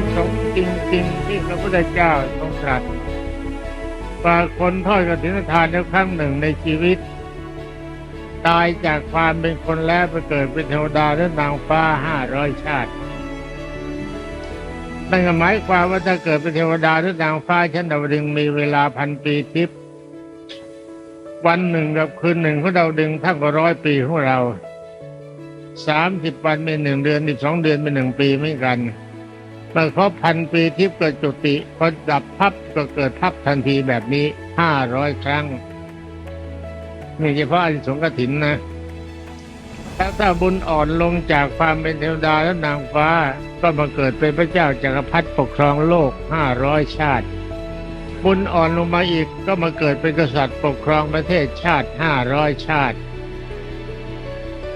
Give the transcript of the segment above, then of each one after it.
นิสงจริงๆที่พระพุทธเจ้าทรงตรัสบาคนทอดกฐินทานในครั้งหนึ่งในชีวิต ตายจากความเป็นคนแล้วไปเกิดเป็นเทวดาหรือนางฟ้าห้าร้อยชาตินั่นหมายความว่าถ้าเกิดเป็นเทวดาหรือนางฟ้าชั้นดาวดึงมีเวลาพันปีทิพย์วันหนึ่งกับคืนหนึ่งของดาวดึงเท่ากับร้อยปีของเราสามสิบวันเป็นหนึ่งเดือนสิบสองเดือนเป็นหนึ่งปีไม่กัน เมื่อครบพันปีทิพย์เกิดจุติพอดับพับก็เกิดพับทันทีแบบนี้ห้าร้อยครั้งนี่เฉพาะอนิสงส์กถินนะแล้วถ้าบุญอ่อนลงจากความเป็นเทวดาและนางฟ้า ก็มาเกิดเป็นพระเจ้าจากักรพรรดิปกครองโลกห้าร้อยชาติ บุญอ่อนลงมาอีกก็มาเกิดเป็นกษัตริย์ปกครองประเทศชาติห้าร้อยชาติ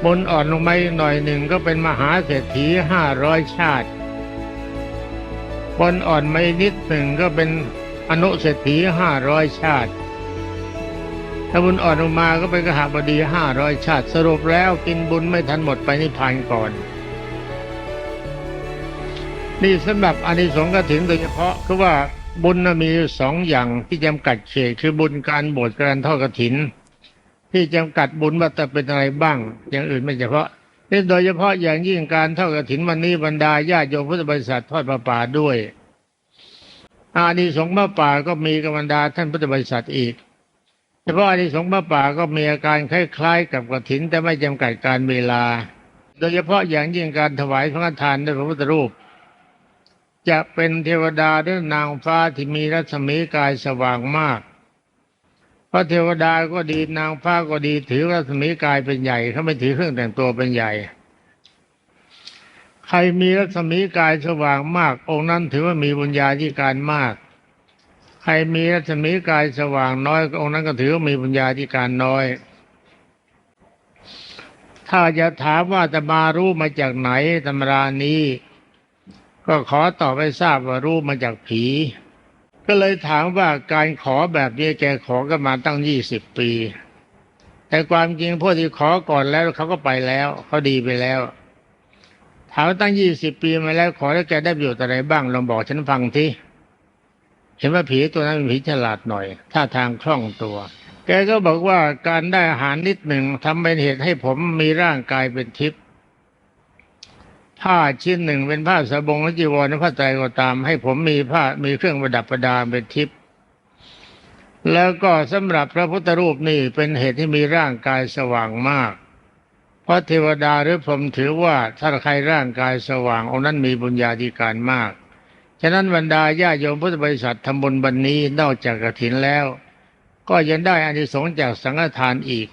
บุญอ่อนลงมาอีกหน่อยหนึ่งก็เป็นมหาเศรษฐีห้าร้อยชาติ บุญอ่อนไมาอีกนิดหนึ่งก็เป็นอนุเศรษฐีห้าร้อยชาติ ถ้าบุญอ่อนลงมาก็เป็นกหบดีห้าร้อยชาติ สรุปแล้วกินบุญไม่ทันหมดไปนิพพานก่อน นี่สำหรับอานิสงส์กฐินโดยเฉพาะคือว่าบุญมีสองอย่างที่จำกัดเขตคือบุญการบวชการทอดกฐิน ที่จำกัดบุญว่าจะเป็นอะไรบ้าง อย่างอื่นไม่เฉพาะ นี่โดยเฉพาะอย่างยิ่งการเทอดกฐินวันนี้บรรดาญาติโยมพุทธบริษัททอดประป่าด้วย อานิสงส์พระป่าก็มีกับบรรดาท่านพุทธบริษัทอีก เฉพาะอานิสงส์พระป่าก็มีอาการคล้าย ๆ กับกฐินแต่ไม่จำกัดการเวลา โดยเฉพาะอย่างยิ่งการถวายพระทานด้วยพระพุทธรูป จะเป็นเทวดาหรือนางฟ้าที่มีรัศมีกายสว่างมาก พระเทวดาก็ดีนางฟ้าก็ดี ถือรัศมีกายเป็นใหญ่เขาไม่ถือเครื่องแต่งตัวเป็นใหญ่ ใครมีรัศมีกายสว่างมาก องค์นั้นถือว่ามีบุญญาธิการมาก ใครมีรัศมีกายสว่างน้อย องค์นั้นก็ถือว่ามีบุญญาธิการน้อย ถ้าจะถามว่าตมารู้มาจากไหนตำรานี้ ก็ขอตอบให้ทราบว่ารู้มาจากผี ก็เลยถามว่าการขอแบบนี้แกขอกันมาตั้งยี่สิบปี แต่ความจริงพวกที่ขอก่อนแล้วเขาก็ไปแล้วเขาดีไปแล้วถามตั้งยี่สิบปีมาแล้วขอแล้วแกได้ประโยชน์อะไรบ้างลองบอกฉันฟังทีเห็นว่าผีตัวนั้นเป็นผีฉลาดหน่อยท่าทางคล่องตัว แกก็บอกว่าการได้อาหารนิดหนึ่งทำเป็นเหตุให้ผมมีร่างกายเป็นทิพย์ ผ้าชิ้นหนึ่งเป็นผ้าสบงและจีวรและผ้าไตรก็ตาม ให้ผมมีผ้ามีเครื่องประดับประดาเป็นทิพย์แล้วก็สำหรับพระพุทธรูปนี่เป็นเหตุที่มีร่างกายสว่างมาก เพราะเทวดาหรือผมถือว่าถ้าใครร่างกายสว่างองค์นั้นมีบุญญาธิการมาก ฉะนั้นบรรดาญาโยมพุทธบริษัททำบุญบันนี้นอกจากกฐินแล้ว ก็ยังได้อานิสงส์จากสังฆทานอีก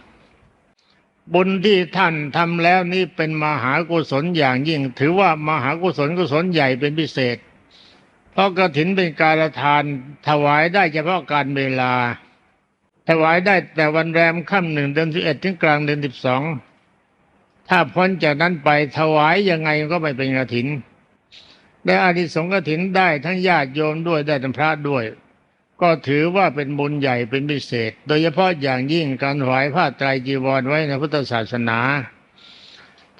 บุญที่ท่านทำแล้วนี่เป็นมหากุศลอย่างยิ่ง ถือว่ามหากุศลกุศลใหญ่เป็นพิเศษ เพราะกฐินเป็นการทานถวายได้เฉพาะการเวลา ถวายได้แต่วันแรมค่ำหนึ่งเดือนสิบเอ็ดถึงกลางเดือนสิบสองถ้าพ้นจากนั้นไปถวายยังไงก็ไม่เป็นกฐิน ได้อานิสงส์กฐินได้ทั้งญาติโยมด้วยได้ทั้งพระด้วย ก็ถือว่าเป็นบุญใหญ่เป็นพิเศษ โดยเฉพาะอย่างยิ่งการถวายผ้าไตรจีวรไว้ในพุทธศาสนา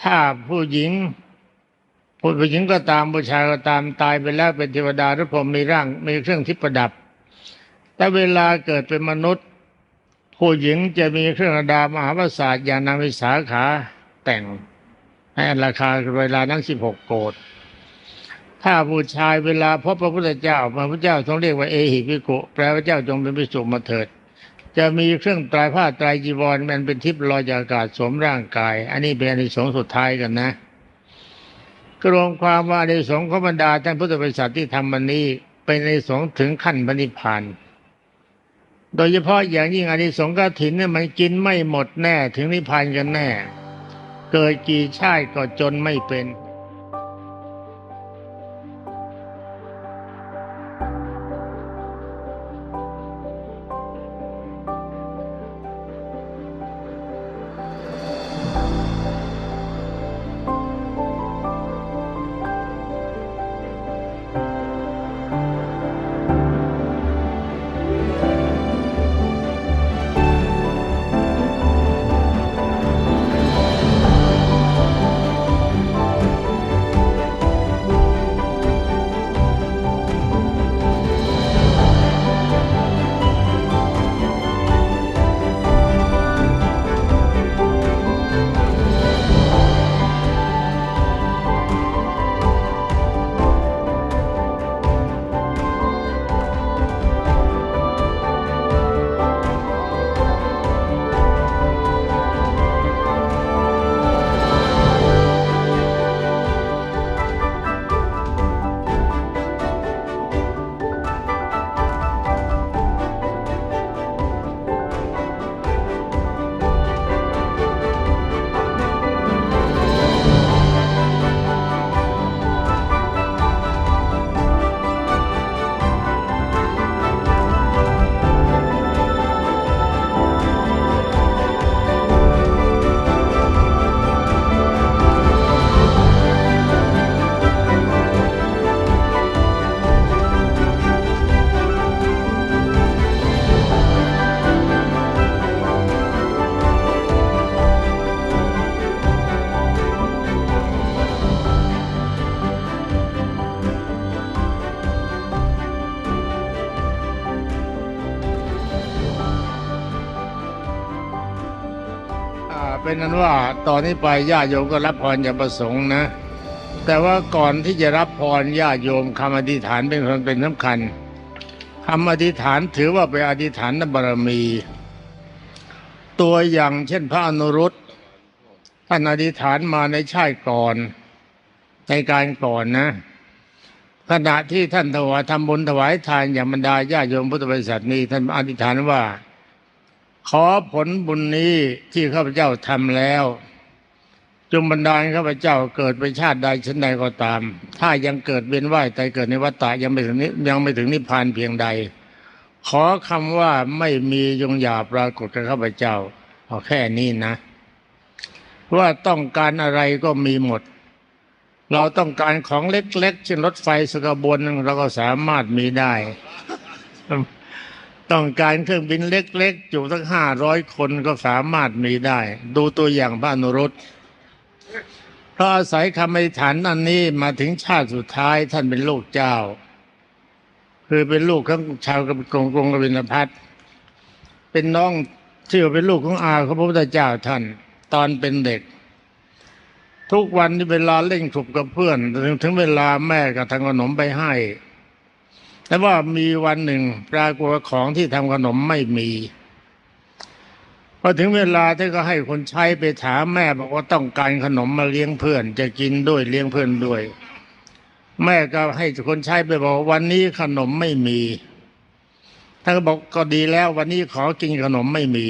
ถ้าผู้หญิงผู้หญิงก็ตามผู้ชายก็ตามตายไปแล้วเป็นเทวดาหรือพรมมีร่างมีเครื่องทิพประดับ แต่เวลาเกิดเป็นมนุษย์ ผู้หญิงจะมีเครื่องดับมหาประสาทอย่างนางวิสาขาแต่งให้ราคาเวลานั้นสิบหกโกด ถ้าผู้ชายเวลาพบพระพุทธเจ้าพระพุทธเจ้าทรงเรียกว่าเอหิภิกขุแปลว่าเจ้าจงเป็นภิกษุมาเถิด จะมีเครื่องตรายผ้าตรายจีวรมันเป็นทิพย์ลอยจากอากาศสวมร่างกาย อันนี้เป็นอานิสงส์สุดท้ายกันนะกรวมความว่าอานิสงส์ของบรรดาท่านพุทธบริษัทที่ทำมันนี้เป็นอนิสงส์ถึงขั้นพระนิพพานโดยเฉพาะอย่างยิ่งอานิสงส์กฐินเนี่ยมันกินไม่หมดแน่ถึงนิพพานกันแน่ เกิดกี่ชาติก็จนไม่เป็น เป็นนั้นว่าตอนนี้ไปญาติโยมก็รับพรอย่างประสงค์นะ แต่ว่าก่อนที่จะรับพรญาติโยมคำอธิษฐานเป็นคนเป็นสำคัญคำอธิษฐานถือว่าเป็นอธิษฐานบารมี ตัวอย่างเช่นพระอนุรุตท่านอธิษฐานมาในชาติก่อนในการก่อนนะ ขณะที่ท่านถวายทำบุญถวายทานอย่างบรรดาญาติโยมพุทธบริษัทนี้ท่านอธิษฐานว่า ขอผลบุญนี้ที่ข้าพเจ้าทำแล้ว จงบันดาลข้าพเจ้าเกิดเป็นชาติใดชั้นใดก็ตาม ถ้ายังเกิดเวียนว่ายตายเกิดในวัฏฏะยังไม่ถึงนิยังไม่ถึงนิพพานเพียงใด ขอคำว่าไม่มียงหยาปรากฏกับข้าพเจ้าเอาแค่นี้นะ ว่าต้องการอะไรก็มีหมด เราต้องการของเล็กๆเช่นรถไฟสกบวนเราก็สามารถมีได้ ต้องการเครื่องบินเล็กๆจุตั้งห้าร้อยคนก็สามารถมีได้ ดูตัวอย่างพระนรุตเพราะอาศัยคำอธิษฐานอันนี้มาถึงชาติสุดท้ายท่านเป็นลูกเจ้า คือเป็นลูกของชาวกรุงกรุงกบินพัทเป็นน้องที่เป็นลูกของอาของพระพุทธเจ้าท่าน ตอนเป็นเด็ก ทุกวันที่เวลาเล่นขุบกับเพื่อนถึงถึงเวลาแม่ก็ทำขนมไปให้ แต่ว่ามีวันหนึ่งปรากฏว่าของที่ทำขนมไม่มีพอถึงเวลาที่ก็ให้คนใช้ไปถามแม่บอกว่าต้องการขนมมาเลี้ยงเพื่อน จะกินด้วยเลี้ยงเพื่อนด้วย แม่ก็ให้คนใช้ไปบอกวันนี้ขนมไม่มีท่านก็บอกก็ดีแล้ว วันนี้ขอกินขนมไม่มี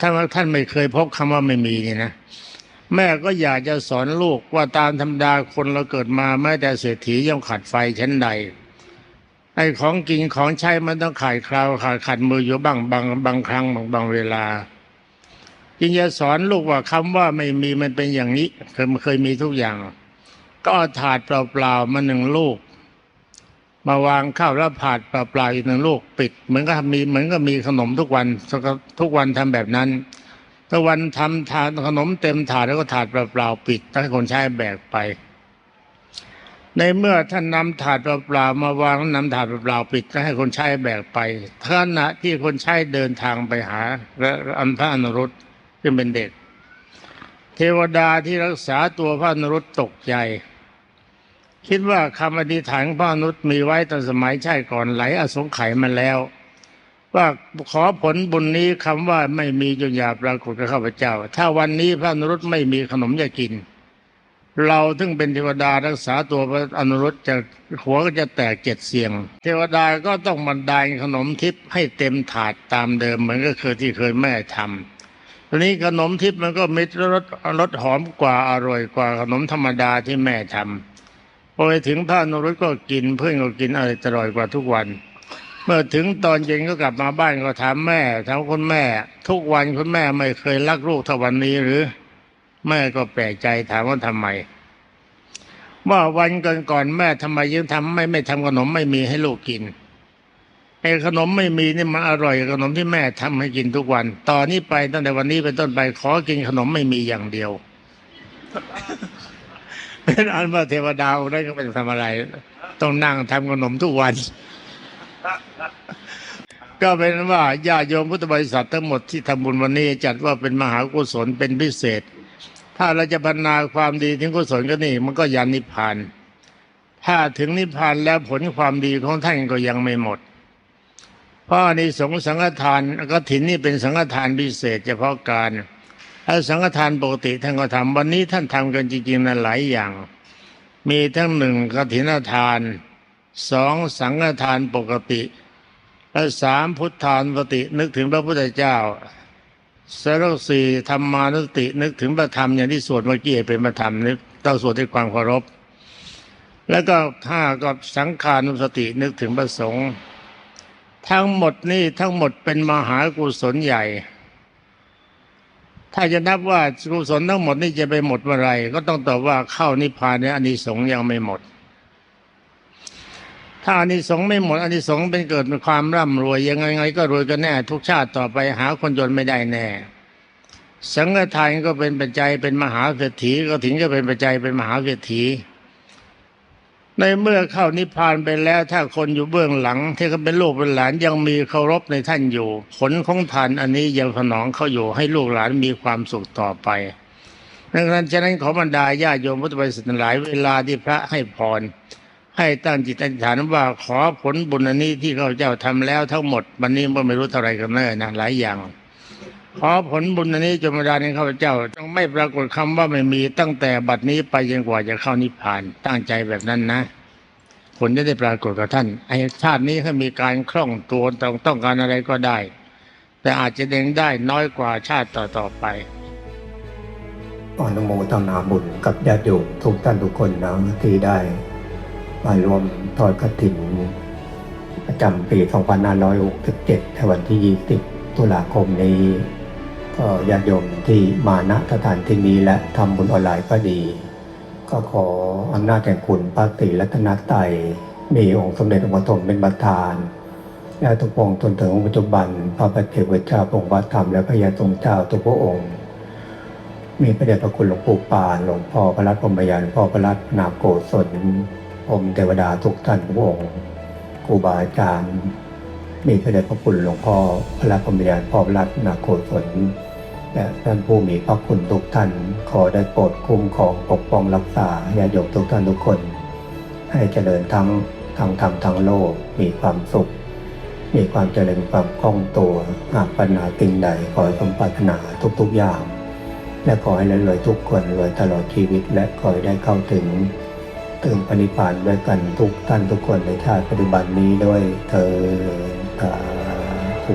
ท่านว่าท่านไม่เคยพบคำว่าไม่มีนี่นะแม่ก็อยากจะสอนลูกว่าตามธรรมดาคนเราเกิดมาแม้แต่เศรษฐีย่อมขัดไฟชั้นใด ไอ้ของกินของใช้มันต้องขาดคราวขาดขัดมืออยู่บ้างบางบางครั้งบางบางเวลาจึงจะสอนลูกว่าคำว่าไม่มีมันเป็นอย่างนี้เคยเคยมีทุกอย่าง ก็ถาดเปล่าๆมาหนึ่งลูก มาวางข้าวแล้วผาดเปล่าๆอีกหนึ่งลูกปิด เหมือนก็มีเหมือนก็มีขนมทุกวันทุกวันทำแบบนั้นถ้าวันทำทานขนมเต็มถาดแล้วก็ถาดเปล่าๆปิดให้คนใช้แบกไป ในเมื่อท่านนำถาดเปล่าๆมาวางนำถาดเปล่าปิดก็ให้คนใช้แบกไปขณะที่คนใช้เดินทางไปหาและอันพระอนุรุตซึ่งเป็นเด็ก เทวดาที่รักษาตัวพระอนุรุตตกใจ คิดว่าคำอธิษฐานของพระอนุรุตมีไว้ตั้งสมัยใชาติก่อนไหลอสงไขยมาแล้ว ว่าขอผลบุญนี้คำว่าไม่มีจงอย่าปรากฏกับข้าพเจ้า ถ้าวันนี้พระอนุรุตไม่มีขนมจะกิน เราถึงเป็นเทวดารักษาตัวพระอนุรุตจะหัวก็จะแตกเจ็ดเสียง เทวดาก็ต้องบรรดาลขนมทิพย์ให้เต็มถาดตามเดิมเหมือนก็เคยที่เคยแม่ทำทีนี้ขนมทิพย์มันก็มีรสรสหอมกว่าอร่อยกว่าขนมธรรมดาที่แม่ทำพอไปถึงพระอนุรุตก็กินเพื่อนก็กินอะไรอร่อยกว่าทุกวัน เมื่อถึงตอนเย็นก็กลับมาบ้านก็ถามแม่ถามคุณแม่ ทุกวันคุณแม่ไม่เคยรักลูกเท่าวันนี้หรือ แม่ก็แปลกใจถามว่าทำไม ว่าวันก่อนก่อนๆแม่ทำไมยังทำไม่ไม่ทำขนมไม่มีให้ลูกกินไอ้ขนมไม่มีนี่มันอร่อยกว่าขนมที่แม่ทำให้กินทุกวัน ตอนนี้ไปตั้งแต่วันนี้เป็นต้นไปขอกินขนมไม่มีอย่างเดียว เป็นอันว่าเทวดาได้ก็เป็นทำอะไร ต้องนั่งทำขนมทุกวัน ก็เป็นว่าญาติโยมพุทธบริษัททั้งหมดที่ทำบุญวันนี้จัดว่าเป็นมหากุศลเป็นพิเศษ ถ้าเราจะพัฒนาความดีถึงกุศลก็นี่ มันก็ยันนิพพาน ถ้าถึงนิพพานแล้วผลความดีของท่านก็ยังไม่หมด เพราะในสงสังฆทานก็ถินนี่เป็นสังฆทานพิเศษ เฉพาะการถ้าสังฆทานปกติท่านก็ทำวันนี้ท่านทำกันจริงๆนะหลายอย่าง มีทั้งหนึ่งกฐินทานสองสังฆทานปกติและสามพุทธานปกตินึกถึงพระพุทธเจ้า สแล้วสี่ธรรมานุสตินึกถึงพระธรรมอย่างที่สวดเมื่อกี้เป็นพระธรรมนึกต้องสวดด้วยความเคารพ แล้วก็ห้าก็สังขานุสตินึกถึงพระสงฆ์ทั้งหมดนี่ทั้งหมดเป็นมหากุศลใหญ่ ถ้าจะนับว่ากุศลทั้งหมดนี่จะไปหมดเมื่อไรก็ต้องตอบว่าเข้านิพพานในอานิสงส์ยังไม่หมด ถ้าอานิสงส์ไม่หมดอานิสงส์เป็นเกิดเป็นความร่ำรวยยังไงไงก็รวยกันแน่ ทุกชาติต่อไปหาคนจนไม่ได้แน่ สังฆทานก็เป็นปัจจัยเป็นมหาเศรษฐีก็ถึงจะเป็นปัจจัยเป็นมหาเศรษฐีในเมื่อเข้านิพพานไปแล้วถ้าคนอยู่เบื้องหลัง ที่เขาเป็นลูกเป็นหลานยังมีเคารพในท่านอยู่ ผลของทานอันนี้ยังสนองเขาอยู่ให้ลูกหลานมีความสุขต่อไปดังนั้นฉะนั้นขอบรรดาญาติโยมพุทธบริษัททั้งหลายเวลาที่พระให้พร ให้ตั้งจิตอธิษฐานว่าขอผลบุญอันนี้ที่ข้าพเจ้าทำแล้วทั้งหมดวันนี้ก็ไม่รู้เท่าไรกันแน่นะหลายอย่าง ขอผลบุญอันนี้จงมาดาในข้าพเจ้าจงไม่ปรากฏคำว่าไม่มีตั้งแต่บัดนี้ไปจนกว่าจะเข้านิพพาน ตั้งใจแบบนั้นนะผลจะได้ปรากฏกับท่านไอ้ชาตินี้ถ้ามีการคล่องตัวต้องต้องการอะไรก็ได้ แต่อาจจะเด้งได้น้อยกว่าชาติต่อๆไปอนุโมทนาบุญกับญาติโยมทุกท่านทุกคนนะที่ได้ มารวมทอดกฐินประจำปี 2567ในวันที่ 20 ตุลาคมนี้ ก็ญาติโยมที่มาณสถานที่นี้และทำบุญออนไลน์ก็ดี ก็ขออำนาจแห่งคุณพระตรีรัตนตรัยมีองค์สมเด็จองค์ปฐมเป็นประธานและทุกองค์จนถึงปัจจุบัน พระปฏิเทวเจ้าองค์พระธรรมและพระยาทรงเจ้าทุกพระองค์ มีพระเดชพระคุณหลวงปู่ปานหลวงพ่อพระรัตนพรมยานหลวงพ่อพระรัตนาโกศล พรหมเทวดาทุกท่านทุกองค์ครูบาอาจารย์ มีพระเดชพระคุณหลวงพ่อพระรัตนพรมยานพ่อพระรัตนาโกศลและท่านผู้มีพระคุณทุกท่าน ขอได้โปรดคุ้มครองปกป้องรักษาญาติโยมทุกท่านทุกคน ให้เจริญทั้งทางธรรมทางโลกมีความสุข มีความเจริญความคล่องตัวหากปัญหาสิ่งใดขอให้สมปรารถนาทุกๆอย่าง และขอให้รวยๆทุกคนรวยตลอดชีวิตและขอให้ได้เข้าถึง ถึงปณิพานด้วยกันทุกท่านทุกคนในชาติปัจจุบันนี้ด้วยเธอสาธุ